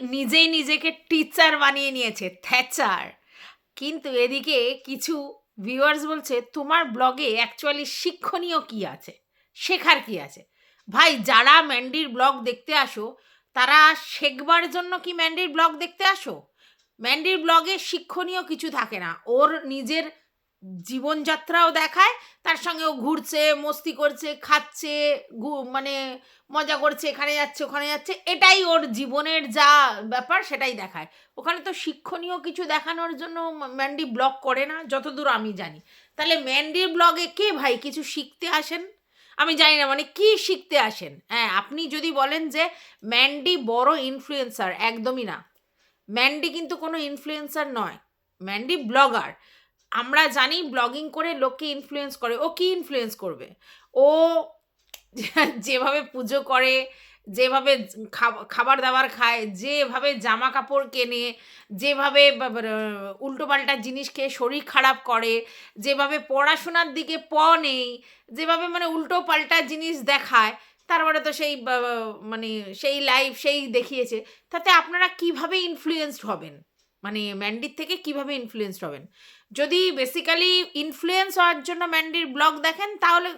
নিজেই নিজেকে টিচার বানিয়ে নিয়েছে থ্যাচার কিন্তু এদিকে কিছু ভিউয়ার্স বলছে, তোমার ব্লগে অ্যাকচুয়ালি শিক্ষণীয় কি আছে? শেখার কি আছে? ভাই, যারা ম্যান্ডির ব্লগ দেখতে আসো, তারা শেখবার জন্য কি ম্যান্ডির ব্লগ দেখতে আসো? ম্যান্ডির ব্লগে শিক্ষণীয় কিছু থাকে না। ওর নিজের জীবনযাত্রাও দেখায়, তার সঙ্গেও ঘুরছে, মস্তি করছে, খাচ্ছে মানে মজা করছে, এখানে যাচ্ছে, ওখানে যাচ্ছে, এটাই ওর জীবনের যা ব্যাপার সেটাই দেখায়। ওখানে তো শিক্ষণীয় কিছু দেখানোর জন্য ম্যান্ডি ব্লগ করে না, যতদূর আমি জানি। তাহলে ম্যান্ডির ব্লগে কে ভাই কিছু শিখতে আসেন? আমি জানি না মানে কি শিখতে আসেন? হ্যাঁ আপনি যদি বলেন যে ম্যান্ডি বড় ইনফ্লুয়েন্সার একদমই না। ম্যান্ডি কিন্তু কোনো ইনফ্লুয়েন্সার নয়। ম্যান্ডি ব্লগার আমরা জানি ব্লগিং করে লোককে ইনফ্লুয়েন্স করে, ও কি ইনফ্লুয়েন্স করবে? ও যেভাবে পুজো করে, যেভাবে খাবার দাবার খায়, যেভাবে জামা কাপড় কেনে, যেভাবে উল্টোপাল্টা জিনিস খেয়ে শরীর খারাপ করে, যেভাবে পড়াশোনার দিকে প নেই, যেভাবে মানে উল্টো পাল্টা জিনিস দেখায়, তারপরে তো সেই মানে সেই লাইফ সেই দেখিয়েছে, তাতে আপনারা কীভাবে ইনফ্লুয়েসড হবেন? মানে ম্যান্ডির থেকে কীভাবে ইনফ্লুয়েসড হবেন? যদি বেসিক্যালি ইনফ্লুয়েন্স হওয়ার জন্য ম্যান্ডির ব্লগ দেখেন, তাহলে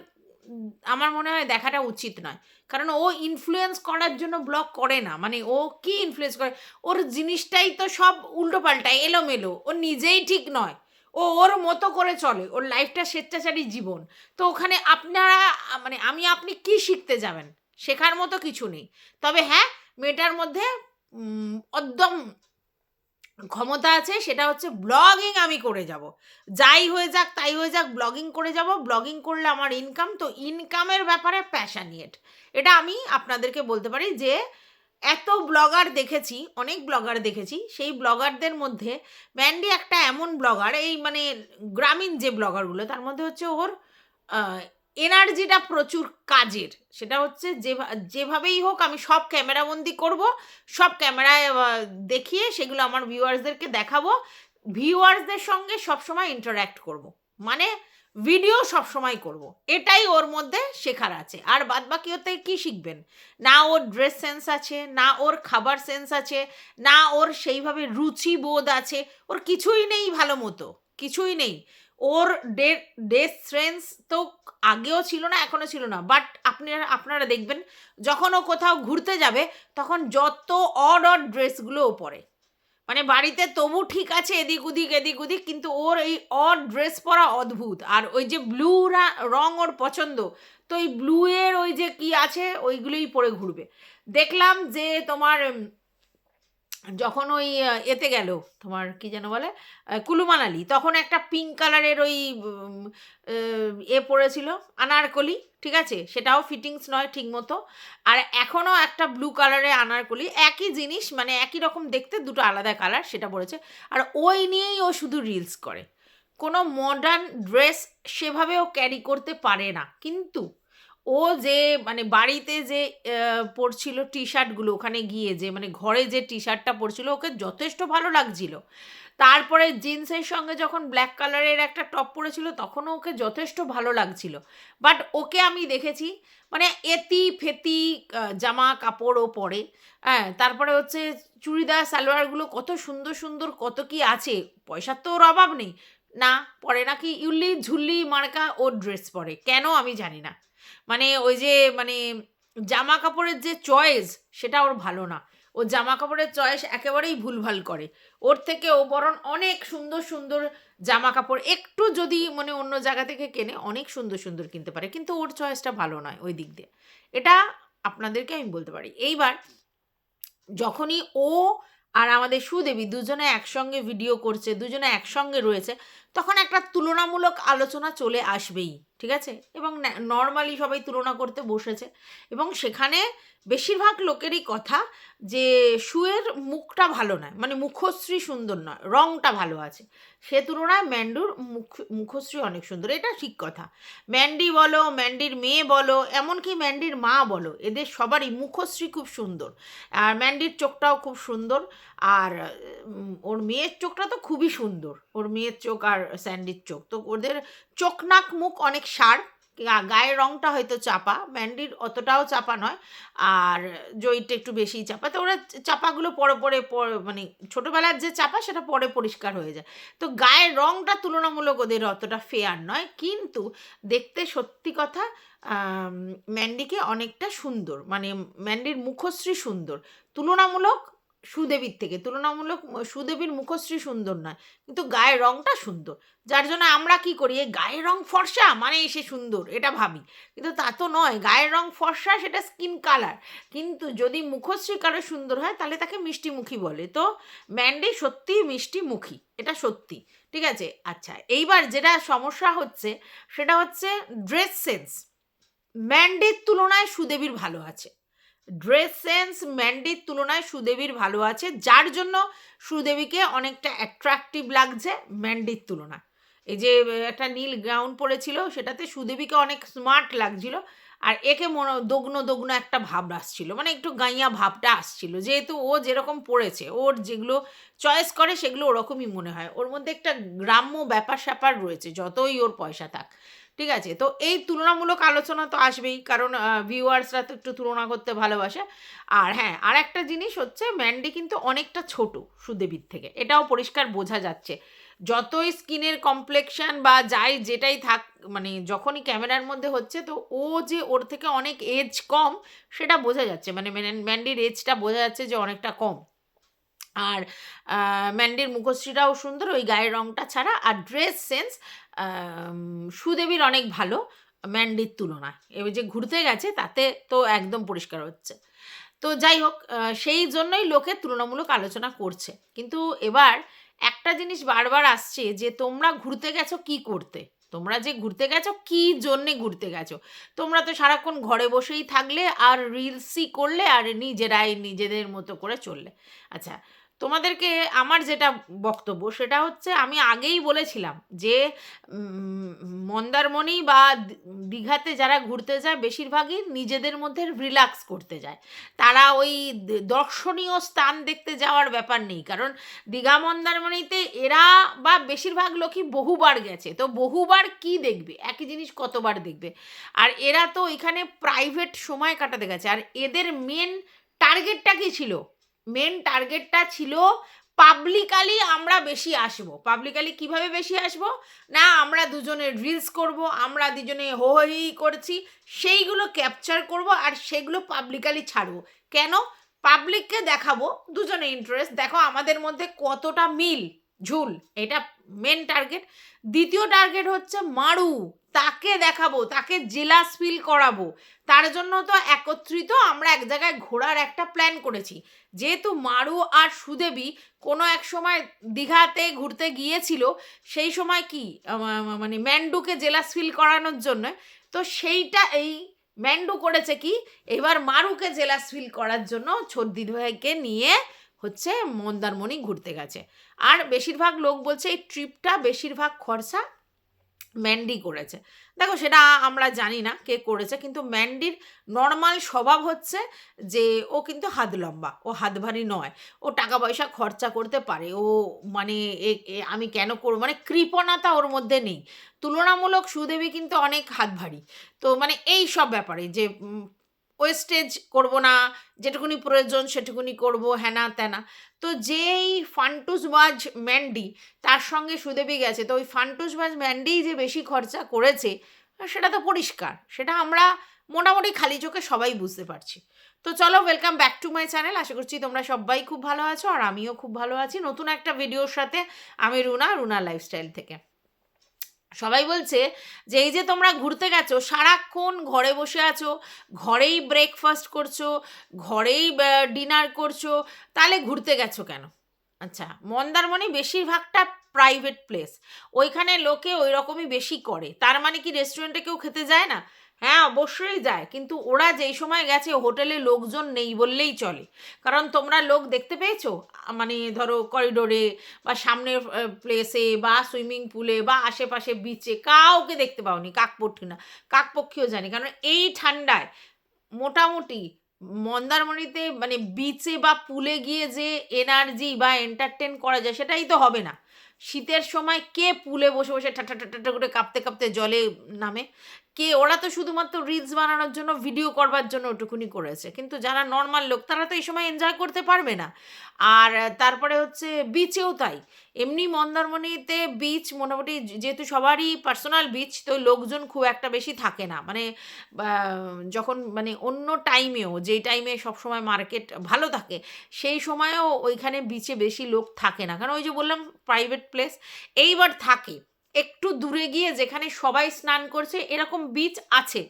আমার মনে হয় দেখাটা উচিত নয়। কারণ ও ইনফ্লুয়েন্স করার জন্য ব্লগ করে না। মানে ও কি ইনফ্লুয়েন্স করে? ওর জিনিসটাই তো সব উল্টোপাল্টা, এলোমেলো। ও নিজেই ঠিক নয়। ও ওর মতো করে চলে। ওর লাইফটা স্বেচ্ছাচারী জীবন। তো ওখানে আপনারা মানে আমি, আপনি কি শিখতে যাবেন? শেখার মতো কিছু নেই। তবে হ্যাঁ মেয়েটার মধ্যে একদম ক্ষমতা আছে, সেটা হচ্ছে ব্লগিং আমি করে যাব। যাই হয়ে যাক, তাই হয়ে যাক ব্লগিং করে যাব। ব্লগিং করলে আমার ইনকাম তো ইনকামের ব্যাপারে প্যাশানিয়েট এটা আমি আপনাদেরকে বলতে পারি যে, এত ব্লগার দেখেছি, অনেক ব্লগার দেখেছি, সেই ব্লগারদের মধ্যে ম্যান্ডি একটা এমন ব্লগার এই মানে গ্রামীণ যে ব্লগারগুলো তার মধ্যে হচ্ছে ওর এনার্জিটা প্রচুর কাজের। সেটা হচ্ছে যেভা- যেভাবেই হোক আমি সব ক্যামেরাবন্দি করব, সব ক্যামেরায় দেখিয়ে সেগুলো আমার ভিউয়ার্সদেরকে দেখাবো। ভিউয়ার্সদের সঙ্গে সবসময় ইন্টারাক্ট করব। মানে ভিডিও সবসময় করব। এটাই ওর মধ্যে শেখার আছে। আর বাদ বাকি ওতে কী শিখবেন? না ওর ড্রেস সেন্স আছে, না ওর খাবার সেন্স আছে, না ওর সেইভাবে রুচি বোধ আছে। ওর কিছুই নেই ভালো মতো। কিছুই নেই। ওর ডে ড্রেস সেন্স তো আগেও ছিল না, এখনও ছিল না। বাট আপনি আপনারা দেখবেন, যখন ও কোথাও ঘুরতে যাবে, তখন যত অড অড ড্রেসগুলো ও পরে। মানে বাড়িতে তবু ঠিক আছে এদিক ওদিক এদিক ওদিক, কিন্তু ওর এই অড ড্রেস পরা অদ্ভুত। আর ওই যে ব্লু রং ওর পছন্দ, তো এই ব্লু এর ওই যে কি আছে, ওইগুলোই পরে ঘুরবে। দেখলাম যে তোমার যখন ওই এতে গেল তোমার কি যেন বলে কুলু মানালি তখন একটা পিঙ্ক কালারের ওই এ পড়েছিল, আনারকলি, ঠিক আছে? সেটাও ফিটিংস নয় ঠিক মতো। আর এখনও একটা ব্লু কালারের আনারকলি, একই জিনিস মানে একই রকম দেখতে, দুটো আলাদা কালার সেটা পড়েছে। আর ওই নিয়েই ও শুধু রিলস করে। কোনো মডার্ন ড্রেস সেভাবে ও ক্যারি করতে পারে না। কিন্তু ও যে মানে বাড়িতে যে পরছিল টি শার্টগুলো ওখানে গিয়ে যে মানে ঘরে যে টি শার্টটা পরছিল, ওকে যথেষ্ট ভালো লাগছিল। তারপরে জিন্সের সঙ্গে যখন ব্ল্যাক কালারের একটা টপ পরেছিল, তখনও ওকে যথেষ্ট ভালো লাগছিল। বাট ওকে আমি দেখেছি মানে এতি ফেতি জামা কাপড় ও পরে। হ্যাঁ তারপরে হচ্ছে চুড়িদার, সালোয়ারগুলো কত সুন্দর সুন্দর, কত কি আছে, পয়সার তো ওর অভাব নেই। না, পরে নাকি ইউলি ঝুল্লি মার্কা ও ড্রেস পরে, কেন আমি জানি না। মানে ওই যে মানে জামা কাপড়ের যে চয়েস সেটা ওর ভালো না। ও জামা কাপড়ের চয়েস একেবারেই ভুলভাল করে। ওর থেকে ও বরং অনেক সুন্দর সুন্দর জামা কাপড় একটু যদি মানে অন্য জায়গা থেকে কেনে, অনেক সুন্দর সুন্দর কিনতে পারে। কিন্তু ওর চয়েসটা ভালো নয় ওই দিক দিয়ে। এটা আপনাদেরকে আমি বলতে পারি। এইবার যখনই ও আর আমাদের সুদেবী দুজনে একসঙ্গে ভিডিও করছে, দুজনে একসঙ্গে রয়েছে, তখন একটা তুলনামূলক আলোচনা চলে আসবেই, ঠিক আছে? এবং নর্মালি সবাই তুলনা করতে বসেছে। এবং সেখানে বেশিরভাগ লোকেরই কথা যে শুয়ের মুখটা ভালো নয় মানে মুখশ্রী সুন্দর নয়, রংটা ভালো আছে। সে তুলনায় ম্যান্ডুর মুখ, মুখশ্রী অনেক সুন্দর, এটা ঠিক কথা। ম্যান্ডি বলো, ম্যান্ডির মেয়ে বলো, এমনকি ম্যান্ডির মা বলো, এদের সবারই মুখশ্রী খুব সুন্দর। আর ম্যান্ডির চোখটাও খুব সুন্দর, আর ওর মেয়ের চোখটা তো খুবই সুন্দর, ওর মেয়ের চোখ আর স্যান্ডির চোখ। তো ওদের চোখ নাক মুখ অনেক শার্প গায়ের রংটা হয়তো চাপা ম্যান্ডির অতটাও চাপা নয়, আর জয়ীরটা একটু বেশিই চাপা। তো ওরা চাপাগুলো পরে পরে মানে ছোটোবেলার যে চাপা, সেটা পরে পরিষ্কার হয়ে যায়। তো গায়ের রংটা তুলনামূলক ওদের অতটা ফেয়ার নয়, কিন্তু দেখতে সত্যি কথা ম্যান্ডিকে অনেকটা সুন্দর মানে ম্যান্ডির মুখশ্রী সুন্দর। তুলনামূলক সুদেবীর থেকে। তুলনামূলক সুদেবীর মুখশ্রী সুন্দর নয়, কিন্তু গায়ের রংটা সুন্দর। যার জন্য আমরা কি করি, এই গায়ের রং ফর্সা মানে সে সুন্দর, এটা ভাবি। কিন্তু তা তো নয়, গায়ের রং ফর্সা, সেটা স্কিন কালার। কিন্তু যদি মুখশ্রী কারও সুন্দর হয়, তাহলে তাকে মিষ্টি মুখী বলে। তো ম্যান্ডি সত্যিই মিষ্টি মুখী এটা সত্যি, ঠিক আছে? আচ্ছা এইবার যেটা সমস্যা হচ্ছে, সেটা হচ্ছে ড্রেস সেন্স ম্যান্ডির তুলনায় সুদেবীর ভালো আছে। ড্রেস সেন্স ম্যান্ডির তুলনায় সুদেবীর ভালো আছে, যার জন্য সুদেবীকে অনেকটা অ্যাট্রাকটিভ লাগছে ম্যান্ডির তুলনায়। এই যে, একটা নীল গ্রাউন্ড পড়েছিল সেটাতে সুদেবীকে অনেক স্মার্ট লাগছিল। আর একে মনে দগ্ন দগ্ন একটা ভাব আসছিল মানে একটু গাইয়া ভাবটা আসছিল। যেহেতু ও যেরকম পড়েছে, ওর যেগুলো চয়েস করে সেগুলো ওরকমই মনে হয়। ওর মধ্যে একটা গ্রাম্য ব্যাপার স্যাপার রয়েছে, যতই ওর পয়সা থাক। ঠিক আছে? তো এই তুলনামূলক আলোচনা তো আসবেই, কারণ ভিউয়ার্সরা তো একটু তুলনা করতে ভালোবাসে। আর হ্যাঁ আর একটা জিনিস হচ্ছে ম্যান্ডি কিন্তু অনেকটা ছোট সুদেবীর থেকে। এটাও পরিষ্কার বোঝা যাচ্ছে। যতই স্কিনের কমপ্লেকশন বা যাই যেটাই থাক মানে যখনই ক্যামেরার মধ্যে হচ্ছে, তো ও যে ওর থেকে অনেক এজ কম, সেটা বোঝা যাচ্ছে। মানে ম্যান্ডির এজটা বোঝা যাচ্ছে যে অনেকটা কম। আর ম্যান্ডির মুখশ্রীটাও সুন্দর, ওই গায়ের রংটা ছাড়া। আর ড্রেস সেন্স সুদেবীর অনেক ভালো ম্যান্ডির তুলনায়। এবার যে ঘুরতে গেছে, তাতে তো একদম পরিষ্কার হচ্ছে। তো যাই হোক সেই জন্যই লোকে তুলনামূলক আলোচনা করছে। কিন্তু এবার একটা জিনিস বারবার আসছে যে তোমরা ঘুরতে গেছো কি করতে? তোমরা যে ঘুরতে গেছো কি জন্যে ঘুরতে গেছো? তোমরা তো সারাক্ষণ ঘরে বসেই থাকলে আর রিলসই করলে আর নিজেরাই নিজেদের মতো করে চললে। আচ্ছা তোমাদেরকে আমার যেটা বক্তব্য সেটা হচ্ছে আমি আগেই বলেছিলাম যে মন্দারমণি বা দীঘাতে যারা ঘুরতে যায় বেশিরভাগই নিজেদের মধ্যে রিল্যাক্স করতে যায়। তারা ওই দর্শনীয় স্থান দেখতে যাওয়ার ব্যাপার নেই। কারণ দীঘা মন্দারমণিতে এরা বা বেশিরভাগ লোকই বহুবার গেছে। তো বহুবার কি দেখবে? একই জিনিস কতবার দেখবে? আর এরা তো এখানে প্রাইভেট সময় কাটাতে গেছে। আর এদের মেন টার্গেটটা কি ছিল? মেন টার্গেটটা ছিল পাবলিকালি আমরা বেশি আসব। পাবলিকালি কীভাবে বেশি আসব? না, আমরা দুজনে রিলস করব, আমরা দুজনে হো হি করছি, সেইগুলো ক্যাপচার করব আর সেগুলো পাবলিকালি ছাড়বো। কেন? পাবলিককে দেখাবো, দুজনে ইন্টারেস্ট দেখো আমাদের মধ্যে কতটা মিল, ঝুল, এটা মেন টার্গেট দ্বিতীয় টার্গেট হচ্ছে মারু। তাকে দেখাবো, তাকে জেলাস ফিল করাবো। তার জন্য তো একত্রিত আমরা এক জায়গায় ঘোরার একটা প্ল্যান করেছি। যেহেতু মারু আর সুদেবী কোনো এক সময় দীঘাতে ঘুরতে গিয়েছিল, সেই সময় কি মানে ম্যান্ডুকে জেলাস ফিল করানোর জন্য, তো সেইটা এই ম্যান্ডু করেছে কি, এবার মারুকে জেলাস ফিল করার জন্য ছদ্দিদ ভাইকে নিয়ে হচ্ছে মন্দারমণি ঘুরতে গেছে। আর বেশিরভাগ লোক বলছে এই ট্রিপটা বেশিরভাগ খরচা ম্যান্ডি করেছে। দেখো সেটা আমরা জানি না কে করেছে, কিন্তু ম্যান্ডির নর্মাল স্বভাব হচ্ছে যে ও কিন্তু হাত লম্বা, ও হাত ভারী নয়, ও টাকা পয়সা খরচা করতে পারে, ও মানে আমি কেন করব? মানে কৃপণতা ওর মধ্যে নেই। তুলনামূলক সুদেবী কিন্তু অনেক হাত ভারী। তো মানে এই সব ব্যাপারে যে ওয়েস্টেজ করব না, যেটুকুনি প্রয়োজন সেটুকুনি করব হ্যানা ত্যানা তো যেই ফান্টুসবাজ ম্যান্ডি, তার সঙ্গে সুদেবী গেছে, তো ওই ফান্টুসবাজ ম্যান্ডি যে বেশি খরচা করেছে, সেটা তো পরিষ্কার, সেটা আমরা মোটামুটি খালি চোখে সবাই বুঝতে পারছি। তো চলো welcome back to my channel আশা করছি তোমরা সবাই খুব ভালো আছো, আর আমিও খুব ভালো আছি। নতুন একটা ভিডিওর সাথে আমি রুনা রুনা লাইফস্টাইল থেকে। সবাই বলছে যে এই যে তোমরা ঘুরতে গেছো, সারাক্ষণ ঘরে বসে আছো, ঘরেই ব্রেকফাস্ট করছ, ঘরেই ডিনার করছ, তাহলে ঘুরতে গেছো কেন? আচ্ছা মন্দারমণি বেশিরভাগটা প্রাইভেট প্লেস ওইখানে লোকে ওই রকমই বেশি করে, তার মানে কি রেস্টুরেন্টে কেউ খেতে যায় না? হ্যাঁ অবশ্যই যায়। কিন্তু ওরা যেই সময় গেছে, হোটেলে লোকজন নেই বললেই চলে। কারণ তোমরা লোক দেখতে পেয়েছ? মানে ধরো করিডোরে বা সামনের প্লেসে বা সুইমিং পুলে বা আশেপাশে বিচে কাউকে দেখতে পাওনি, কাকপক্ষী না। কাকপক্ষীও জানি কারণ এই ঠান্ডায় মোটামুটি মন্দারমণিতে মানে বিচে বা পুলে গিয়ে যে এনার্জি বা এন্টারটেন করা যায়, সেটাই তো হবে না। শীতের সময় কে পুলে বসে বসে ঠাটা ঠাটা ঠাটা করে কাঁপতে কাঁপতে জলে নামে? কে, ওরা তো শুধুমাত্র রিলস বানানোর জন্য ভিডিও করবার জন্য ওটুকুনি করেছে। কিন্তু যারা নর্মাল লোক, তারা তো এই সময় এনজয় করতে পারবে না। আর তারপরে হচ্ছে বিচেও তাই। এমনি মন্দারমণিতে বিচ মোটামুটি যেহেতু সবারই পার্সোনাল বিচ তো লোকজন খুব একটা বেশি থাকে না। মানে যখন মানে অন্য টাইমেও যেই টাইমে সবসময় মার্কেট ভালো থাকে, সেই সময়ও ওইখানে বিচে বেশি লোক থাকে না। কারণ ওই যে বললাম প্রাইভেট প্লেস এইবার থাকে। একটু দূরে গিয়ে যেখানে সবাই স্নান করছে, এরকম বিচ আছে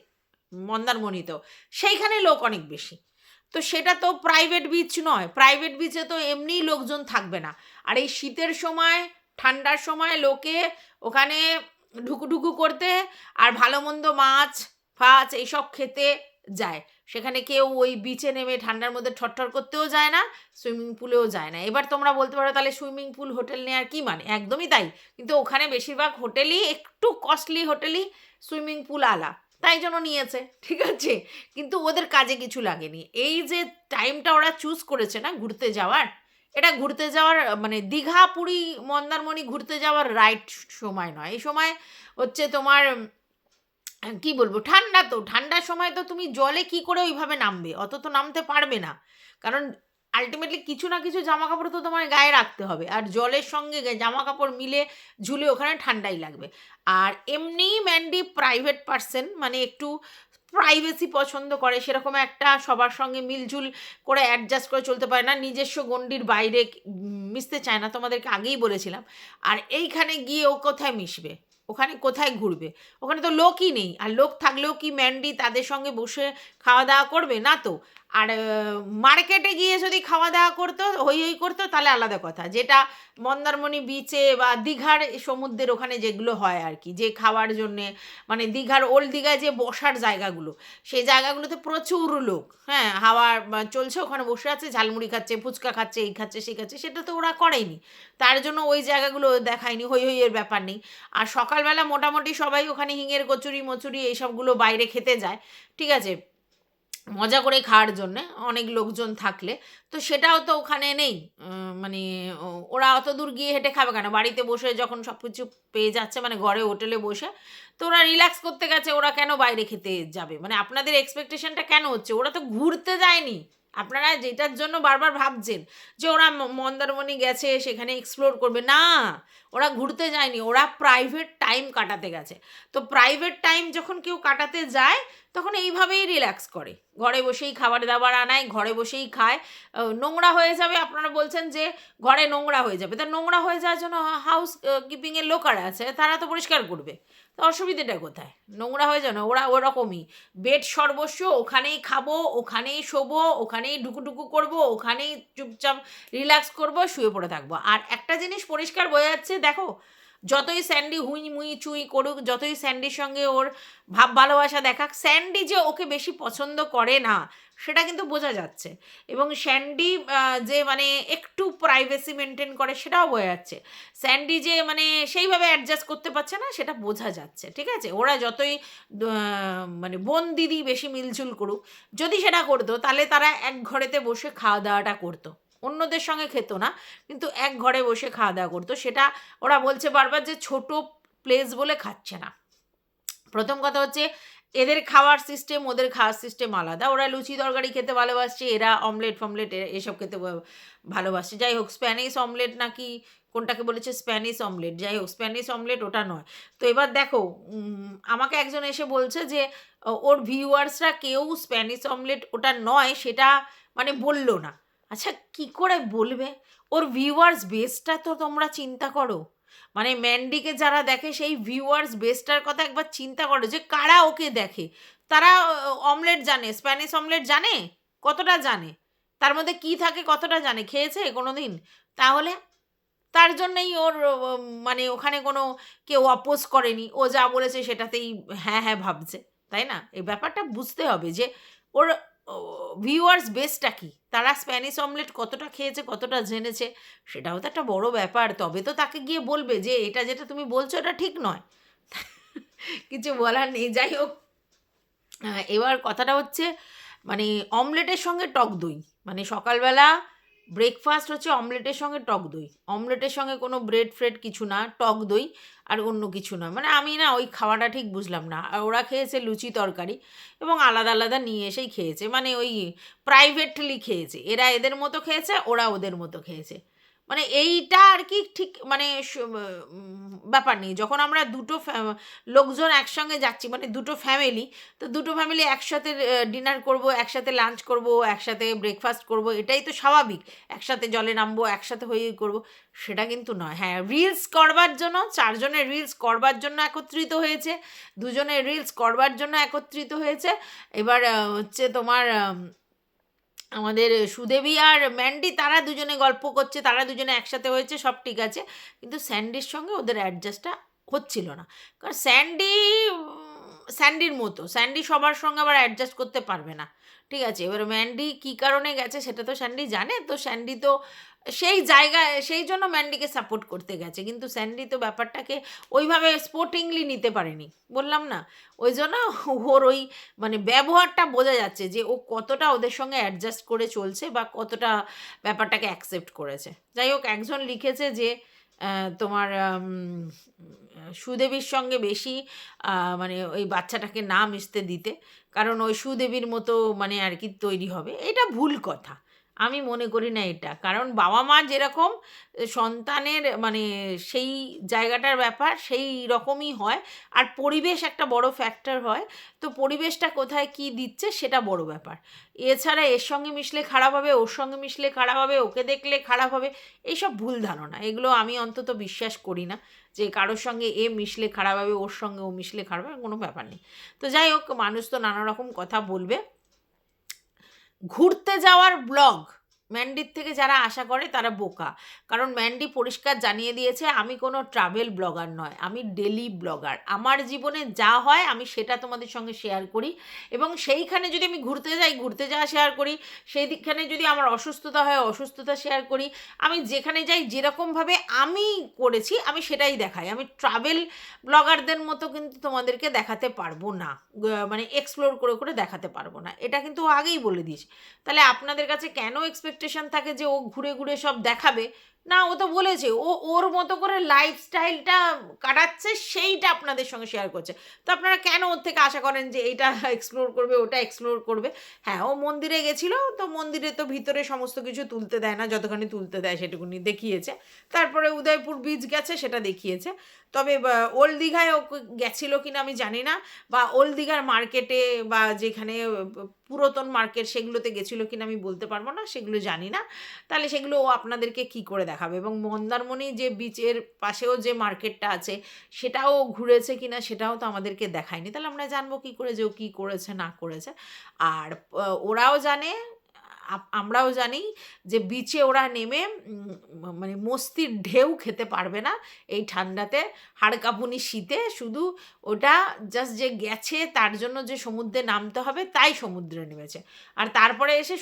মন্দারমণিতেও। সেইখানে লোক অনেক বেশি। তো সেটা তো প্রাইভেট বিচ নয়। প্রাইভেট বিচে তো এমনিই লোকজন থাকবে না। আর এই শীতের সময়, ঠান্ডার সময় লোকে ওখানে ঢুকুঢুকু করতে আর ভালো মন্দ মাছ, ফাছ, এইসব খেতে যায়। সেখানে কেউ ওই বিচে নেমে ঠান্ডার মধ্যে ঠট্টর করতেও যায় না সুইমিং পুলেও যায় না। এবার তোমরা বলতে পারো তাহলে সুইমিং পুল হোটেল নেওয়ার কী মানে? একদমই তাই। কিন্তু ওখানে বেশিরভাগ হোটেলই একটু কস্টলি হোটেলই সুইমিং পুল আলা। তাই জন্য নিয়েছে, ঠিক আছে? কিন্তু ওদের কাজে কিছু লাগেনি। এই যে টাইমটা ওরা চুজ করেছে না ঘুরতে যাওয়ার, এটা ঘুরতে যাওয়ার মানে দীঘা, পুরী, মন্দারমণি ঘুরতে যাওয়ার রাইট সময় নয়। এই সময় হচ্ছে তোমার কি বলব? ঠান্ডা তো, ঠান্ডার সময় তো তুমি জলে কি করে ওইভাবে নামবে? অত তো নামতে পারবে না। কারণ আলটিমেটলি কিছু না কিছু জামা কাপড় তো তোমার গায়ে রাখতে হবে। আর জলের সঙ্গে জামা কাপড় মিলে ঝুলে ওখানে ঠান্ডাই লাগবে। আর এমনিই ম্যান্ডি প্রাইভেট পার্সন মানে একটু প্রাইভেসি পছন্দ করে। সেরকম একটা সবার সঙ্গে মিলজুল করে অ্যাডজাস্ট করে চলতে পারে না। নিজস্ব গণ্ডির বাইরে মিশতে চায় না। তোমাদেরকে আগেই বলেছিলাম। আর এইখানে গিয়ে ও কোথায় মিশবে? ওখানে কোথায় ঘুরবে? ওখানে তো লোকই নেই। আর লোক থাকলেও কি ম্যান্ডি তাদের সঙ্গে বসে খাওয়া দাওয়া করবে? না তো। আর মার্কেটে গিয়ে যদি খাওয়া দাওয়া করতো, হই হই করতো, তাহলে আলাদা কথা। যেটা মন্দারমণি বিচে বা দীঘার সমুদ্রের ওখানে যেগুলো হয় আর কি, যে খাওয়ার জন্যে মানে দীঘার ওল্ড দীঘায় যে বসার জায়গাগুলো, সেই জায়গাগুলোতে প্রচুর লোক। হ্যাঁ হাওয়া চলছে, ওখানে বসে আছে, ঝালমুড়ি খাচ্ছে, ফুচকা খাচ্ছে, এই খাচ্ছে, সেই খাচ্ছে, সেটা তো ওরা করেনি। তার জন্য ওই জায়গাগুলো দেখায়নি, হই হইয়ের ব্যাপার নেই। আর সকালবেলা মোটামুটি সবাই ওখানে হিঙের কচুরি মচুরি এইসবগুলো বাইরে খেতে যায়, ঠিক আছে? মজা করে খাওয়ার জন্যে অনেক লোকজন থাকলে। তো সেটাও তো ওখানে নেই। মানে ওরা অত দূর গিয়ে হেঁটে খাবে কেন? বাড়িতে বসে যখন সব কিছু পেয়ে যাচ্ছে মানে ঘরে, হোটেলে বসে, তো ওরা রিল্যাক্স করতে গেছে, ওরা কেন বাইরে খেতে যাবে? মানে আপনাদের এক্সপেকটেশনটা কেন হচ্ছে? ওরা তো ঘুরতে যায়নি। আপনারা যেটার জন্য বারবার ভাবছেন যে ওরা মন্দারমণি গেছে, সেখানে এক্সপ্লোর করবে। না, ওরা ঘুরতে যায়নি। ওরা প্রাইভেট টাইম কাটাতে গেছে। তো প্রাইভেট টাইম যখন কেউ কাটাতে যায় তখন এইভাবেই রিল্যাক্স করে। ঘরে বসেই খাবার দাবার আনায়, ঘরে বসেই খায়। নোংরা হয়ে যাবে, আপনারা বলছেন যে ঘরে নোংরা হয়ে যাবে। তা নোংরা হয়ে যাওয়ার জন্য হাউস কিপিংয়ের লোকারা আছে, তারা তো পরিষ্কার করবে। তো অসুবিধাটা কোথায়? নোংরা হয়ে যাবে ওরা ওরকমই। বেড সর্বস্ব, ওখানেই খাব, ওখানেই শোবো, ওখানেই ডুকুডুকু করব, ওখানেই চুপচাপ রিল্যাক্স করব, শুয়ে পড়ে থাকব। আর একটা জিনিস পরিষ্কার বোঝা যাচ্ছে, দেখো যতই স্যান্ডি হুই মুই চুই করুক, যতই স্যান্ডির সঙ্গে ওর ভাব ভালোবাসা দেখাক, স্যান্ডি যে ওকে বেশি পছন্দ করে না, সেটা কিন্তু বোঝা যাচ্ছে। এবং স্যান্ডি যে মানে একটু প্রাইভেসি মেনটেন করে, সেটাও বোঝা যাচ্ছে। স্যান্ডি যে মানে সেইভাবে অ্যাডজাস্ট করতে পারছে না, সেটা বোঝা যাচ্ছে, ঠিক আছে? ওরা যতই মানে বোন দিদি বেশি মিলঝুল করুক, যদি সেটা করতো, তাহলে তারা এক ঘরেতে বসে খাওয়া দাওয়াটা করতো। অন্যদের সঙ্গে খেত না, কিন্তু এক ঘরে বসে খাওয়া দাওয়া করতো। সেটা ওরা বলছে বারবার যে ছোট প্লেস বলে খাচ্ছে না। প্রথম কথা হচ্ছে এদের খাওয়ার সিস্টেম ওদের খাওয়ার সিস্টেম আলাদা। ওরা লুচি তরকারি খেতে ভালোবাসছে, এরা অমলেট ফমলেট এসব খেতে ভালোবাসছে। যাই হোক স্প্যানিশ অমলেট নাকি কোনটাকে বলেছে? স্প্যানিশ অমলেট যাই হোক স্প্যানিশ অমলেট ওটা নয়। তো এবার দেখো আমাকে একজন এসে বলছে যে ওর ভিউয়ার্সরা কেউ স্প্যানিশ অমলেট ওটা নয়, সেটা মানে বলল না। আচ্ছা কি করে বলবে? ওর ভিউয়ার্স বেসটা তো তোমরা চিন্তা করো। মানে ম্যান্ডিকে যারা দেখে, সেই ভিউয়ার্স বেসটার কথা একবার চিন্তা করো যে কারা ওকে দেখে। তারা অমলেট জানে স্প্যানিশ অমলেট জানে? কতটা জানে? তার মধ্যে কি থাকে, কতটা জানে? খেয়েছে কোনো দিন তাহলে তার জন্যই ওর মানে ওখানে কোনো কেউ অপোজ করেনি। ও যা বলেছে সেটাতেই হ্যাঁ হ্যাঁ ভাবছে। তাই না? এই ব্যাপারটা বুঝতে হবে যে ওর ভিউয়ার্স বেসটা কি? তারা স্প্যানিশ অমলেট কতটা খেয়েছে, কতটা জেনেছে, সেটাও তো একটা বড় ব্যাপার। তবে তো তাকে গিয়ে বলবে যে, এটা যেটা তুমি বলছো, এটা ঠিক নয়। কিছু বলার নেই, যাই হোক। এবার কথাটা হচ্ছে মানে অমলেটের সঙ্গে টক দই। মানে সকালবেলা ব্রেকফাস্ট হচ্ছে অমলেটের সঙ্গে টক দই। অমলেটের সঙ্গে কোনো ব্রেড ফ্রেড কিছু না, টক দই আর অন্য কিছু না। মানে আমি না ওই খাওয়াটা ঠিক বুঝলাম না। আর ওরা খেয়েছে লুচি তরকারি এবং আলাদা আলাদা নিয়ে এসেই খেয়েছে। মানে ওই প্রাইভেটলি খেয়েছে। এরা এদের মতো খেয়েছে, ওরা ওদের মতো খেয়েছে। মানে এইটা আর কি ঠিক মানে ব্যাপার নেই। যখন আমরা দুটো লোকজন একসঙ্গে যাচ্ছি মানে দুটো ফ্যামিলি তো দুটো ফ্যামিলি একসাথে ডিনার করব, একসাথে লাঞ্চ করব, একসাথে ব্রেকফাস্ট করব, এটাই তো স্বাভাবিক। একসাথে জলে নামবো, একসাথে হয়ে করব, সেটা কিন্তু নয়। হ্যাঁ রিলস করবার জন্য, চারজনের রিলস করবার জন্য একত্রিত হয়েছে, দুজনের রিলস করবার জন্য একত্রিত হয়েছে। এবার হচ্ছে তোমার আমাদের সুদেবী আর ম্যান্ডি, তারা দুজনে গল্প করছে, তারা দুজনে একসাথে হয়েছে, সব ঠিক আছে। কিন্তু স্যান্ডির সঙ্গে ওদের অ্যাডজাস্টটা হচ্ছিল না। কারণ স্যান্ডি স্যান্ডির মতো, স্যান্ডি সবার সঙ্গে আবার অ্যাডজাস্ট করতে পারবে না। ঠিক আছে, এবার ম্যান্ডি কী কারণে গেছে সেটা তো স্যান্ডি জানে, তো স্যান্ডি তো সেই জায়গায় সেই জন্য ম্যান্ডিকে সাপোর্ট করতে গেছে। কিন্তু স্যান্ডি তো ব্যাপারটাকে ওইভাবে স্পোর্টিংলি নিতে পারেনি। বললাম না, ওই জন্য ওর ওই মানে ব্যবহারটা বোঝা যাচ্ছে যে ও কতটা ওদের সঙ্গে অ্যাডজাস্ট করে চলছে বা কতটা ব্যাপারটাকে অ্যাকসেপ্ট করেছে। যাই হোক, একজন লিখেছে যে তোমার সুদেবীর সঙ্গে বেশি মানে ওই বাচ্চাটাকে না মিশতে দিতে, কারণ ওই সুদেবীর মতো মানে আর কি তৈরি হবে। এটা ভুল কথা। আমি মনে করি না এটা। কারণ বাবা মা যেরকম সন্তানের মানে সেই জায়গাটার ব্যাপার সেই রকমই হয়। আর পরিবেশ একটা বড় ফ্যাক্টর হয়। তো পরিবেশটা কোথায় কি দিচ্ছে সেটা বড় ব্যাপার। এছাড়া এর সঙ্গে মিশলে খারাপ হবে, ওর সঙ্গে মিশলে খারাপ হবে, ওকে দেখলে খারাপ হবে, এইসব ভুল ধারণা। এগুলো আমি অন্তত বিশ্বাস করি না যে কারোর সঙ্গে এ মিশলে খারাপ হবে, ওর সঙ্গে ও মিশলে খারাপ হবে, কোনো ব্যাপার নেই। তো যাই হোক, মানুষ তো নানা রকম কথা বলবে। ঘুরতে যাওয়ার ব্লগ। ম্যান্ডির থেকে যারা আশা করে তারা বোকা। কারণ ম্যান্ডি পরিষ্কার জানিয়ে দিয়েছে, আমি কোনো ট্রাভেল ব্লগার নয়, আমি ডেলি ব্লগার আমার জীবনে যা হয় আমি সেটা তোমাদের সঙ্গে শেয়ার করি এবং সেইখানে যদি আমি ঘুরতে যাই, ঘুরতে যাওয়া শেয়ার করি সেই দিকখানে যদি আমার অসুস্থতা হয়, অসুস্থতা শেয়ার করি, আমি যেখানে যাই, যেরকমভাবে আমি করেছি, আমি সেটাই দেখাই। আমি ট্রাভেল ব্লগারদের মতো কিন্তু তোমাদেরকে দেখাতে পারব না। মানে এক্সপ্লোর করে করে দেখাতে পারব না। এটা কিন্তু আগেই বলে দিয়েছে। তাহলে আপনাদের কাছে কেন এক্সপেকটেশন থাকে যে ও ঘুরে ঘুরে সব দেখাবে। না, ও তো বলেছে, ও, ওর মতো করে লাইফস্টাইলটা কাটাচ্ছে, সেইটা আপনাদের সঙ্গে শেয়ার করছে। তো আপনারা কেন ওর থেকে আশা করেন যে এইটা এক্সপ্লোর করবে, ওটা এক্সপ্লোর করবে? হ্যাঁ ও মন্দিরে গেছিল, তো মন্দিরে তো ভিতরে সমস্ত কিছু তুলতে দেয় না, যতখানি তুলতে দেয় সেটুকুনি দেখিয়েছে। তারপরে উদয়পুর বীচ গেছে, সেটা দেখিয়েছে। তবে ওল্ড দীঘায় ও গেছিল কিনা আমি জানি না, বা, ওল্ড দীঘার মার্কেটে, বা, যেখানে পুরাতন মার্কেট সেগুলোতে গেছিল কিনা আমি বলতে পারব না, সেগুলো জানি না। তাহলে সেগুলো ও আপনাদেরকে কি করে দেখাবে? এবং মন্দারমণি যে বিচের পাশেও যে মার্কেটটা আছে, সেটাও ঘুরেছে কিনা সেটাও তো আমাদেরকে দেখায়নি। তাহলে আমরা জানব কি করে যে ও কী করেছে, না করেছে। আর ওরাও জানে আমরাও জানি যে বিচে ওরা নেমে মানে মস্তির ঢেউ খেতে পারবে না এই ঠান্ডাতে। হাড়কাঁপুনি শীতে শুধু ওটা জাস্ট যে গেছে তার জন্য যে সমুদ্রে নামতে হবে তাই সমুদ্রে নেমেছে। আর তারপরে এসে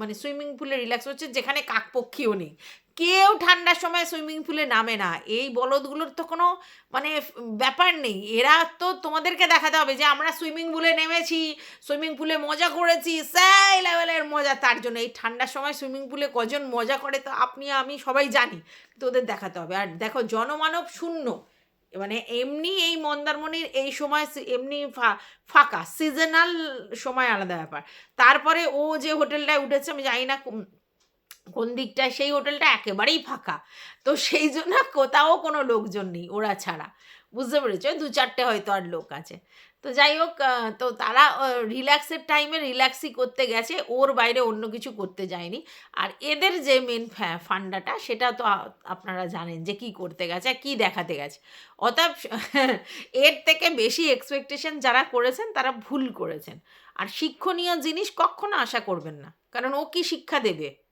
মানে সুইমিং পুলে রিল্যাক্স হচ্ছে যেখানে কাকপক্ষীও নেই। কেউ ঠান্ডার সময় সুইমিং পুলে নামে না। এই বলদগুলোর তো কোনো মানে ব্যাপার নেই। এরা তো তোমাদেরকে দেখাতে হবে যে আমরা সুইমিং পুলে নেমেছি, সুইমিং পুলে মজা করেছি, সেই লেভেলের মজা। তার জন্য এই ঠান্ডার সময় সুইমিং পুলে কজন মজা করে তো আপনি, আমি সবাই জানি তো ওদের দেখাতে হবে। আর দেখো, জনমানব শূন্য। মানে এমনি এই মন্দারমণির এই সময় এমনি ফাঁকা, সিজনাল সময় আলাদা ব্যাপার। তারপরে ও যে হোটেলটায় উঠেছে, আমি জানি না কোন- দিকটায় সেই হোটেলটা একেবারেই ফাঁকা। তো সেই জন্য কোথাও কোনো লোকজন নেই ওরা ছাড়া। বুঝতে পেরেছ? দু চারটে হয়তো আর লোক আছে। তো যাই হোক তো তারা রিল্যাক্সের টাইমে রিল্যাক্সই করতে গেছে। ওর বাইরে অন্য কিছু করতে যায়নি। আর এদের যে মেন ফান্ডাটা, সেটা তো আপনারা জানেন যে কি করতে গেছে, কী দেখাতে গেছে। অতএব এর থেকে বেশি এক্সপেকটেশন যারা করেছেন, তারা ভুল করেছেন। আর শিক্ষণীয় জিনিস কখনো আশা করবেন না। কারণ ও কি শিক্ষা দেবে?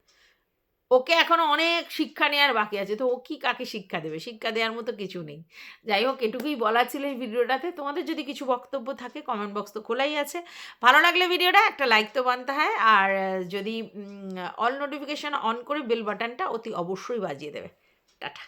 ওকে এখনও অনেক শিক্ষা নেওয়ার বাকি আছে, তো ও কি কাকে শিক্ষা দেবে? শিক্ষা দেওয়ার মতো কিছু নেই। যাই হোক, এটুকুই বলার ছিল এই ভিডিওটাতে। তোমাদের যদি কিছু বক্তব্য থাকে কমেন্ট বক্স তো খোলাই আছে। ভালো লাগলে ভিডিওটা একটা লাইক তো বানতে হয়, আর যদি অল নোটিফিকেশান অন করে বেল বাটনটা অতি অবশ্যই বাজিয়ে দেবে। টাটা।